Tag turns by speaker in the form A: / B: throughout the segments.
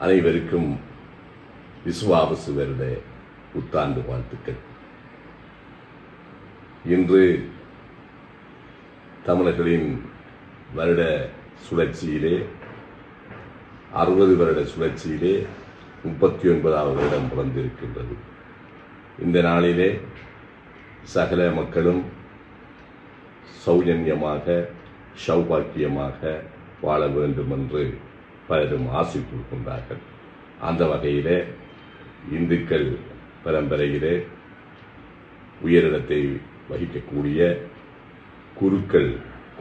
A: அனைவருக்கும் விசுவாவசு வருட புத்தாண்டு வாழ்த்துக்கள். இன்று தமிழர்களின் வருட சுழற்சியிலே அறுபது வருட சுழற்சியிலே முப்பத்தி ஒன்பதாவது வருடம் பிறந்திருக்கின்றது. இந்த நாளிலே சகல மக்களும் சௌஜன்யமாக சௌபாக்கியமாக வாழ வேண்டும் என்று பலரும் ஆசை கொள்கின்றார்கள் அந்த வகையிலே இந்துக்கள் பரம்பரையிலே உயரிடத்தை வகிக்கக்கூடிய குருக்கள்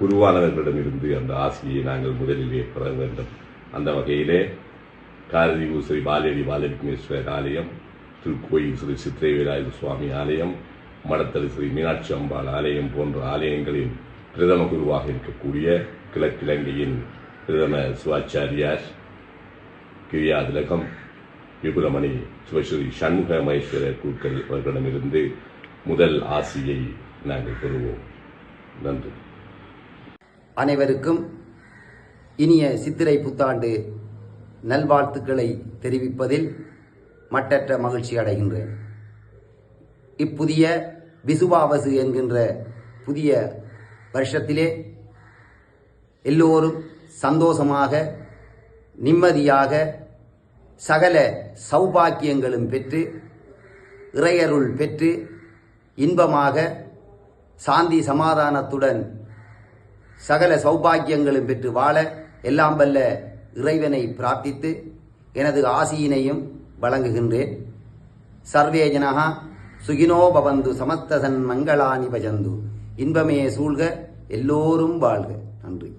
A: குருவானவர்களிடமிருந்து அந்த ஆசையை நாங்கள் முதலிலே பெற வேண்டும். அந்த வகையிலே காரதி ஸ்ரீ பாலேடி பாலலிங்கேஸ்வரர் ஆலயம் திருக்கோயில் ஸ்ரீ சித்திரவேலாயுத சுவாமி ஆலயம் மடத்தல் ஸ்ரீ மீனாட்சி அம்பாள் ஆலயம் போன்ற ஆலயங்களின் பிரதம குருவாக இருக்கக்கூடிய கிழக்கிழங்கையின் பிரதம சிவாச்சாரியார் கிரியா திலகம் விபுரமணி சிவஸ்ரீ சண்முக மகேஸ்வரர் குருக்கள் அவர்களிடமிருந்து முதல் ஆசியை நாங்கள் பெறுவோம் நன்றி
B: அனைவருக்கும் இனிய சித்திரை புத்தாண்டு நல்வாழ்த்துக்களை தெரிவிப்பதில் மட்டற்ற மகிழ்ச்சி அடைகின்றேன். இப்புதிய விசுவாவசு என்கின்ற புதிய வருஷத்திலே எல்லோரும் சந்தோஷமாக நிம்மதியாக சகல சௌபாக்கியங்களும் பெற்று இறையருள் பெற்று இன்பமாக சாந்தி சமாதானத்துடன் சகல சௌபாக்கியங்களும் பெற்று வாழ எல்லாம் வல்ல இறைவனை பிரார்த்தித்து எனது ஆசியினையும் வழங்குகின்றேன். சர்வே ஜனகா சுகினோ பவந்து சமஸ்தசன் மங்களானி பஜந்து. இன்பமே சூழ்க எல்லோரும் வாழ்க. நன்றி.